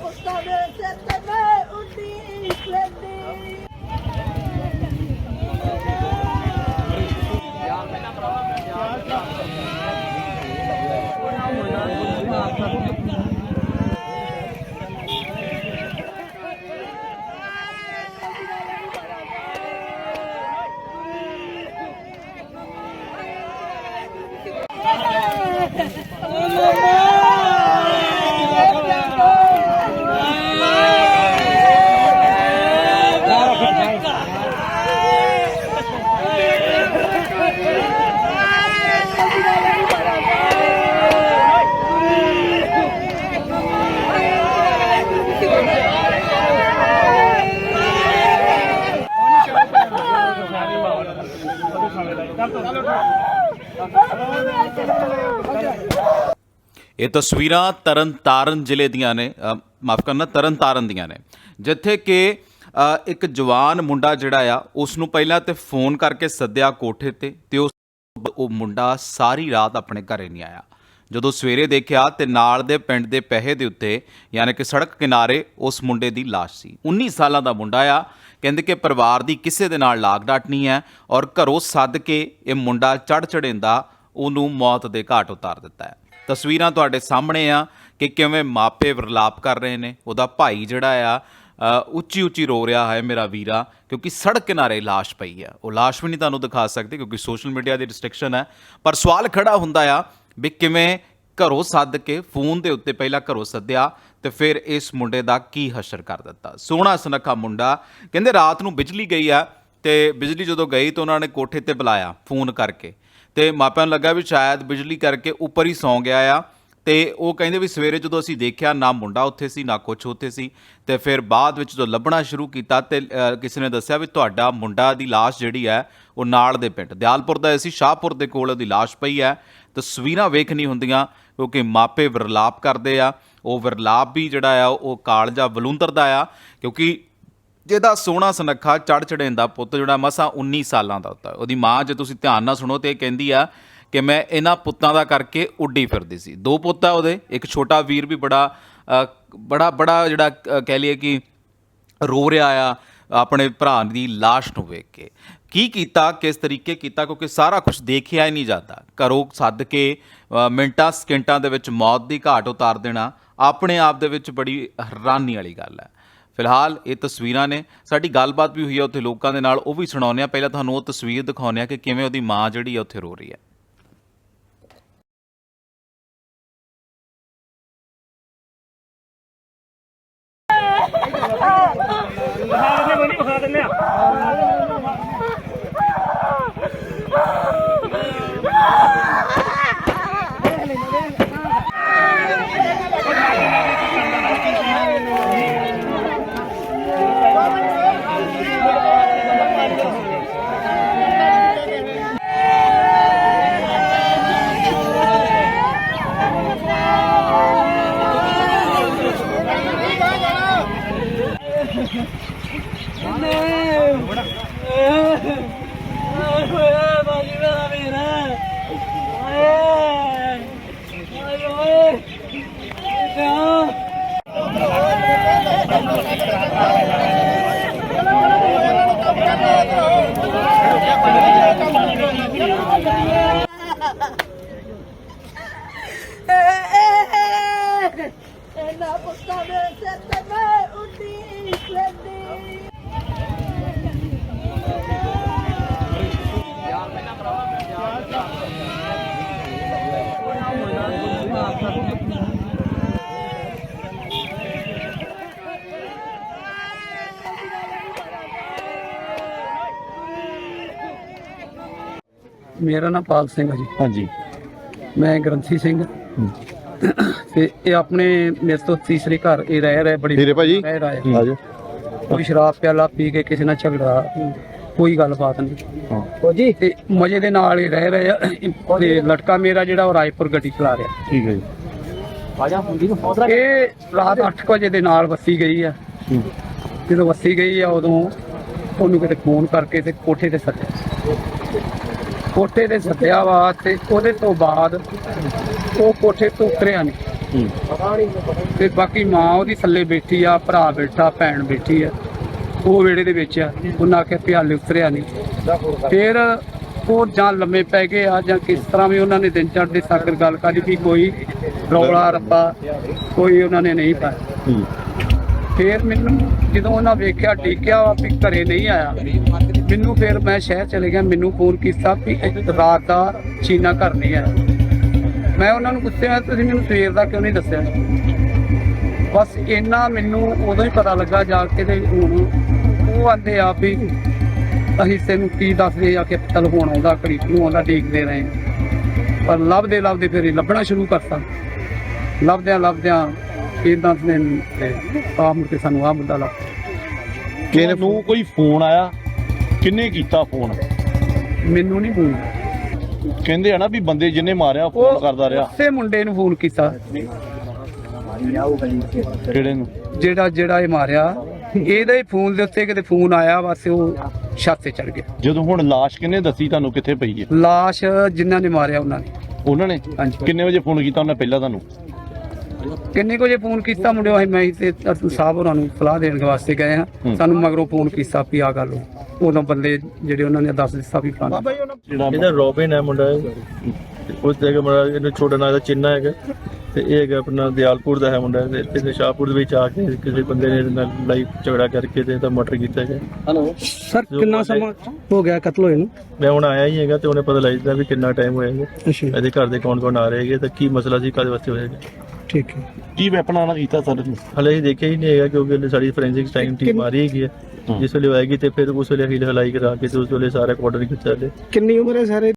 apostame, se teme un ਇਹ ਤਸਵੀਰਾਂ ਤਰਨਤਾਰਨ ਜ਼ਿਲ੍ਹੇ ਦੀਆਂ ਨੇ ਮਾਫ ਕਰਨਾ, ਤਰਨ ਤਾਰਨ ਦੀਆਂ ਨੇ। ਜਿੱਥੇ ਕਿ ਇੱਕ ਜਵਾਨ ਮੁੰਡਾ ਜਿਹੜਾ ਆ ਉਸ ਨੂੰ ਪਹਿਲਾਂ ਤੇ ਫੋਨ ਕਰਕੇ ਸੱਦਿਆ ਕੋਠੇ ਤੇ ਤੇ ਉਸ ਉਹ ਮੁੰਡਾ ਸਾਰੀ ਰਾਤ ਆਪਣੇ ਘਰੇ ਨਹੀਂ ਆਇਆ। ਜਦੋਂ ਸਵੇਰੇ ਦੇਖਿਆ ਤੇ ਨਾਲ ਦੇ ਪਿੰਡ ਦੇ ਪਹੇ ਦੇ ਉੱਤੇ, ਯਾਨੀ ਕਿ ਸੜਕ ਕਿਨਾਰੇ ਉਸ ਮੁੰਡੇ ਦੀ ਲਾਸ਼ ਸੀ। 19 ਸਾਲਾਂ ਦਾ ਮੁੰਡਾ ਆ ਕਹਿੰਦੇ ਕਿ ਪਰਿਵਾਰ ਦੀ ਕਿਸੇ ਦੇ ਨਾਲ ਲਾਗ ਡਾਟ ਨਹੀਂ ਹੈ ਔਰ ਘਰੋਂ ਸੱਦ ਕੇ ਇਹ ਮੁੰਡਾ ਚੜ ਚੜੇਂਦਾ ਉਹਨੂੰ ਮੌਤ ਦੇ ਘਾਟ ਉਤਾਰ ਦਿੱਤਾ ਹੈ। ਤਸਵੀਰਾਂ ਤੁਹਾਡੇ ਸਾਹਮਣੇ ਆ ਕਿ ਕਿਵੇਂ ਮਾਪੇ ਵਿਰਲਾਪ ਕਰ ਰਹੇ ਨੇ, ਉਹਦਾ ਭਾਈ ਜਿਹੜਾ ਆ ਉੱਚੀ ਉੱਚੀ ਰੋ ਰਿਹਾ ਹੈ ਮੇਰਾ ਵੀਰਾ, ਕਿਉਂਕਿ ਸੜਕ ਕਿਨਾਰੇ ਲਾਸ਼ ਪਈ ਆ। ਉਹ ਲਾਸ਼ ਵੀ ਨਹੀਂ ਤੁਹਾਨੂੰ ਦਿਖਾ ਸਕਦੇ ਕਿਉਂਕਿ ਸੋਸ਼ਲ ਮੀਡੀਆ ਦੀ ਰਿਸਟ੍ਰਿਕਸ਼ਨ ਹੈ, ਪਰ ਸਵਾਲ ਖੜਾ ਹੁੰਦਾ ਆ ਵੀ ਕਿਵੇਂ ਘਰੋਂ ਸੱਦ ਕੇ ਫੋਨ ਦੇ ਉੱਤੇ ਪਹਿਲਾਂ ਘਰੋਂ ਸੱਦਿਆ ਤੇ ਫਿਰ ਇਸ ਮੁੰਡੇ ਦਾ ਕੀ ਹਸ਼ਰ ਕਰ ਦਿੱਤਾ। ਸੋਹਣਾ ਸੁਨੱਖਾ ਮੁੰਡਾ, ਕਹਿੰਦੇ ਰਾਤ ਨੂੰ ਬਿਜਲੀ ਗਈ ਆ ਤੇ ਬਿਜਲੀ ਜਦੋਂ ਗਈ ਤਾਂ ਉਹਨਾਂ ਨੇ ਕੋਠੇ ਤੇ ਬੁਲਾਇਆ ਫੋਨ ਕਰਕੇ ਤੇ ਮਾਪਿਆਂ ਨੂੰ ਲੱਗਾ ਵੀ ਸ਼ਾਇਦ ਬਿਜਲੀ ਕਰਕੇ ਉੱਪਰ ਹੀ ਸੌਂ ਗਿਆ ਆ। ਤੇ ਉਹ ਕਹਿੰਦੇ ਵੀ ਸਵੇਰੇ ਜਦੋਂ ਅਸੀਂ ਦੇਖਿਆ ਨਾ ਮੁੰਡਾ ਉੱਥੇ ਸੀ, ਨਾ ਕੁਛ ਉੱਥੇ ਸੀ, ਤੇ ਫਿਰ ਬਾਅਦ ਵਿੱਚ ਜਦੋਂ ਲੱਭਣਾ ਸ਼ੁਰੂ ਕੀਤਾ ਤੇ ਕਿਸੇ ਨੇ ਦੱਸਿਆ ਵੀ ਤੁਹਾਡਾ ਮੁੰਡਾ ਦੀ ਲਾਸ਼ ਜਿਹੜੀ ਹੈ, ਉਹ ਨਾਲ ਦੇ ਪਿੰਡ, ਦਿਆਲਪੁਰ ਦਾ ਸੀ, ਸ਼ਾਹਪੁਰ ਦੇ ਕੋਲ ਉਹਦੀ ਲਾਸ਼ ਪਈ ਹੈ ਤਸਵੀਰਾਂ ਵੇਖਣੀ ਹੁੰਦੀਆਂ, ਕਿਉਂਕਿ ਮਾਪੇ ਵਿਰਲਾਪ ਕਰਦੇ ਆ, ਉਹ ਵਿਰਲਾਪ ਵੀ ਜਿਹੜਾ ਆ, ਉਹ ਕਾਲਜਾ ਵਲੂੰਦਰਦਾ ਆ, ਕਿਉਂਕਿ ਜਿਹਦਾ ਸੋਹਣਾ ਸੁਨੱਖਾ ਚੜ ਚੜੇਂਦਾ ਪੁੱਤ ਜਿਹੜਾ ਮਸਾ 19 ਸਾਲਾਂ ਦਾ ਹੁੰਦਾ ਉਹਦੀ ਮਾਂ ਜੇ ਤੁਸੀਂ ਧਿਆਨ ਨਾਲ ਸੁਣੋ ਤੇ ਇਹ ਕਹਿੰਦੀ ਆ ਕਿ ਮੈਂ ਇਹਨਾਂ ਪੁੱਤਾਂ ਦਾ ਕਰਕੇ ਉੱਡੀ ਫਿਰਦੀ ਸੀ। ਦੋ ਪੁੱਤ ਆ ਉਹਦੇ, ਇੱਕ ਛੋਟਾ ਵੀਰ ਵੀ ਬੜਾ ਬੜਾ ਬੜਾ ਜਿਹੜਾ ਕਹਿ ਲਈਏ ਕਿ ਰੋ ਰਿਹਾ ਆ, ਆਪਣੇ ਭਰਾ ਦੀ ਲਾਸ਼ ਨੂੰ ਵੇਖ ਕੇ। ਕੀ ਕੀਤਾ, ਕਿਸ ਤਰੀਕੇ ਕੀਤਾ, ਕਿਉਂਕਿ ਸਾਰਾ ਕੁਝ ਦੇਖਿਆ ਹੀ ਨਹੀਂ ਜਾਂਦਾ। ਘਰੋਂ ਸੱਦ ਕੇ ਮਿੰਟਾਂ, ਸਕਿੰਟਾਂ ਦੇ ਵਿੱਚ ਮੌਤ ਦੀ ਘਾਟ ਉਤਾਰ ਦੇਣਾ, ਆਪਣੇ ਆਪ ਦੇ ਵਿੱਚ ਬੜੀ ਹੈਰਾਨੀ ਵਾਲੀ ਗੱਲ ਹੈ। ਫਿਲਹਾਲ ਇਹ ਤਸਵੀਰਾਂ ਨੇ। ਸਾਡੀ ਗੱਲਬਾਤ ਵੀ ਹੋਈ ਹੈ ਉੱਥੇ ਲੋਕਾਂ ਦੇ ਨਾਲ, ਉਹ ਵੀ ਸੁਣਾਉਂਦੇ ਆ ਪਹਿਲਾਂ ਤੁਹਾਨੂੰ ਉਹ ਤਸਵੀਰ ਦਿਖਾਉਂਦੇ ਆ ਕਿ ਕਿਵੇਂ ਉਹਦੀ ਮਾਂ ਜਿਹੜੀ ਹੈ ਉੱਥੇ ਰੋ ਰਹੀ ਹੈ। ਇਹਨਾਂ ਪੁੱਤਾਂ ਦੇ ਸਿਰ ਤੇ ਮੈਂ ਉੱਡੀ ਲੈਂਦੀ ਮੇਰਾ ਨਾਮ ਪਾਲ ਸਿੰਘ ਹੈ ਜੀ। ਹਾਂਜੀ। ਮੈਂ ਗ੍ਰੰਥੀ ਸਿੰਘ। ਤੇ ਇਹ ਆਪਣੇ ਮੇਰੇ ਤੋਂ ਤੀਸਰੇ ਘਰ ਇਹ ਰਹਿ ਰਹੇ ਬੜੀ ਹੀਰੇ ਭਾਜੀ? ਰਹਿ ਰਹੇ ਆਜੋ ਕੋਈ ਸ਼ਰਾਬ ਪਿਆਲਾ ਪੀ ਕੇ ਕਿਸੇ ਨਾਲ ਝਗੜਾ ਕੋਈ ਗੱਲਬਾਤ ਨਹੀਂ। ਹਾਂ। ਹੋ ਜੀ? ਤੇ ਮਜ਼ੇ ਦੇ ਨਾਲ ਹੀ ਰਹਿ ਰਹੇ ਆ ਤੇ ਲਟਕਾ ਮੇਰਾ ਜਿਹੜਾ ਉਹ ਰਾਏਪੁਰ ਗੱਡੀ ਚਲਾ ਰਿਹਾ। ਠੀਕ ਹੈ ਜੀ। ਇਹ ਰਾਤ 8 ਵਜੇ ਦੇ ਨਾਲ ਵਸੀ ਗਈ ਆ। ਹੂੰ। ਜਦੋਂ ਵਸੀ ਗਈ ਆ ਉਦੋਂ ਉਹਨੂੰ ਕਿਤੇ ਫੋਨ ਕਰਕੇ ਤੇ ਕੋਠੇ ਤੇ ਸੱਦਿਆ। ਕੋਠੇ ਤੇ ਸੱਦਿਆ ਵਾ ਤੇ ਉਹਦੇ ਤੋਂ ਬਾਅਦ ਉਹ ਕੋਠੇ ਤੋਂ ਉਤਰਿਆ ਨਹੀਂ ਤੇ ਬਾਕੀ ਮਾਂ ਉਹਦੀ ਥੱਲੇ ਬੈਠੀ ਆ ਭਰਾ ਬੈਠਾ ਭੈਣ ਬੈਠੀ ਆ ਉਹ ਵਿਹੜੇ ਦੇ ਵਿੱਚ ਆ। ਉਹਨਾਂ ਆਖਿਆ ਪਿਆਲੇ ਉਤਰਿਆ ਨਹੀਂ ਫਿਰ ਉਹ ਜਾਂ ਲੰਮੇ ਪੈ ਗਏ ਆ ਜਾਂ ਕਿਸ ਤਰ੍ਹਾਂ ਵੀ ਉਹਨਾਂ ਨੇ ਦਿਨ ਚੜ੍ਹਦੇ ਸਾਕਰ ਗੱਲ ਕਰੀ ਵੀ ਕੋਈ ਰੌਲਾ ਰੱਪਾ ਕੋਈ ਉਹਨਾਂ ਨੇ ਨਹੀਂ ਪਾਇਆ। ਫਿਰ ਮੈਨੂੰ ਜਦੋਂ ਉਹਨਾਂ ਵੇਖਿਆ ਟਿਕਿਆ ਵਾ ਵੀ ਘਰੇ ਨਹੀਂ ਆਇਆ। ਮੈਨੂੰ ਫਿਰ ਮੈਂ ਸ਼ਹਿਰ ਚਲੇ ਗਿਆ ਮੈਨੂੰ ਫੋਨ ਕੀਤਾ ਵੀ ਰਾਤ ਦਾ ਚੀਨਾ ਘਰ ਨਹੀਂ ਆਇਆ ਮੈਂ ਉਹਨਾਂ ਨੂੰ ਪੁੱਛਿਆ ਤੁਸੀਂ ਮੈਨੂੰ ਸਵੇਰ ਦਾ ਕਿਉਂ ਨਹੀਂ ਦੱਸਿਆ? ਬਸ ਇੰਨਾ ਮੈਨੂੰ ਉਦੋਂ ਹੀ ਪਤਾ ਲੱਗਾ ਜਾ ਕੇ ਤੇ ਹੁਣ ਉਹ ਆਂਦੇ ਆ ਵੀ ਅਸੀਂ ਤੈਨੂੰ ਕੀ ਦੱਸਦੇ ਆ ਕਿ ਚੱਲ ਹੁਣ ਆਉਂਦਾ ਘੜੀ ਨੂੰ ਆਉਂਦਾ ਦੇਖਦੇ ਰਹੇ। ਪਰ ਲੱਭਦੇ ਲੱਭਦੇ ਫਿਰ ਲੱਭਣਾ ਸ਼ੁਰੂ ਕਰਤਾ। ਲੱਭਦਿਆਂ ਲੱਭਦਿਆਂ ਇਦਾਂ ਦੇ ਆ ਮੁੜ ਕੇ ਸਾਨੂੰ ਆ ਮੁੱਦਾ ਲੱਭ। ਕਿਹਨੇ ਨੂੰ ਕੋਈ ਫੋਨ ਆਇਆ? ਕਿੰਨੇ ਕੀਤਾ ਫੋਨ ਮੈਨੂੰ ਨਹੀਂ ਬੋਲਦਾ ਕਹਿੰਦੇ ਆ ਨਾ ਵੀ ਬੰਦੇ ਜਿਹਨੇ ਮਾਰਿਆ ਫੋਨ ਕਰਦਾ ਰਿਹਾ। ਉਸੇ ਮੁੰਡੇ ਨੂੰ ਫੋਨ ਕੀਤਾ। ਕਿਹੜੇ ਨੂੰ? ਜਿਹੜਾ ਜਿਹੜਾ ਇਹ ਮਾਰਿਆ ਇਹਦੇ ਹੀ ਫੋਨ ਦੇ ਉੱਤੇ ਕਿਤੇ ਫੋਨ ਆਇਆ ਬਸ ਉਹ ਛੱਤ ਤੇ ਚੜ ਗਿਆ। ਜਦੋਂ ਹੁਣ ਲਾਸ਼ ਕਿਹਨੇ ਦੱਸੀ ਤੁਹਾਨੂੰ ਕਿੱਥੇ ਪਈ ਹੈ? ਲਾਸ਼ ਜਿਨ੍ਹਾਂ ਨੇ ਮਾਰਿਆ ਉਹਨਾਂ ਨੇ। ਉਹਨਾਂ ਨੇ? ਹਾਂਜੀ। ਕਿੰਨੇ ਵਜੇ ਫੋਨ ਕੀਤਾ ਉਹਨੇ ਪਹਿਲਾਂ ਤੁਹਾਨੂੰ? ਕਿੰਨੇ ਕੁ ਜੇ ਫੋਨ ਕੀਤਾ ਮੁੰਡਿਓ? ਅਸੀਂ ਮੈਂ ਤੇ ਸਾਹਿਬ ਹੋਰਾਂ ਨੂੰ ਸਲਾਹ ਦੇਣ ਵਾਸਤੇ ਗਏ। ਹਾਂ। ਸਾਨੂੰ ਮਗਰੋਂ ਫੋਨ ਕੀਤਾ ਵੀ ਆ ਗੱਲ ਹੋਈ। ਉਦੋਂ ਬੰਦੇ ਜਿਹੜੇ ਉਹਨਾਂ ਨੇ ਦੱਸ ਦਿੱਤਾ ਵੀ ਫਲਾਣਾ। ਇਹਦਾ ਰੋਬਿਨ ਹੈ ਮੁੰਡਾ ਉਸ ਦੇ ਕੇ ਮੁੰਡਾ ਇਹਨੂੰ ਛੋਟਾ ਨਾਂ ਦਾ ਚਿੰਨਾ ਹੈਗਾ। ਤੇ ਇਹ ਹੈਗਾ ਆਪਣਾ ਦਿਆਲਪੁਰ ਦਾ ਹੈ ਮੁੰਡਾ। ਤੇ ਇੱਥੇ ਦੇ ਸ਼ਾਹਪੁਰ ਦੇ ਵਿੱਚ ਆ ਕੇ ਕਿਸੇ ਬੰਦੇ ਨੇ ਇਹਦੇ ਨਾਲ ਲੜਾਈ ਝਗੜਾ ਕਰਕੇ ਤੇ ਇਹਦਾ ਮਰਡਰ ਕੀਤਾ ਹੈਗਾ। ਸਰ ਕਿੰਨਾ ਸਮਾਂ ਹੋ ਗਿਆ ਕਤਲ ਹੋਏ ਨੂੰ? ਮੈਂ ਹੁਣ ਆਇਆ ਹੀ ਹੈਗਾ ਤੇ ਉਹਨੇ ਪਤਾ ਲੱਗਦਾ ਵੀ ਕਿੰਨਾ ਟਾਈਮ ਹੋਇਆ ਹੈਗਾ। ਅੱਛਾ। ਇਹਦੇ ਘਰ ਦੇ ਕੌਣ ਕੌਣ ਆ ਰਹੇ ਹੈਗੇ ਤੇ ਕੀ ਮਸਲਾ ਸੀ ਕਾਦੇ ਵਾਸਤੇ ਹੋਇਆ ਹੈਗਾ। ਠੀਕ ਹੈ। ਕੀ ਵੈਪਨ ਆਣਾ ਕੀਤਾ ਸਰ ਹਲੇ ਹੀ ਦੇਖਿਆ ਹੀ ਨਹੀਂ ਹੈਗਾ ਕਿਉਂਕਿ ਇਹਨੇ ਸਾਡੀ ਫੋਰੈਂਸਿਕ ਟਾਈਮ ਟੀਮ ਆ ਰਹੀ ਹੈਗੀ ਹੈ। ਜਿਸ ਵੇਲੇ ਹੋਏਗੀ ਤੇ ਫਿਰ ਉਸ ਵੇਲੇ ਹਿਲ ਹਲਾਈ ਕਰਾ ਕੇ ਤੇ ਉਸ ਵੇਲੇ ਸਾਰਾ ਕੋਆਰਡਰ ਕੀਤਾ ਹਲੇ ਕਿੰਨੀ ਉਮਰ ਹੈ ਸਾਰੇ?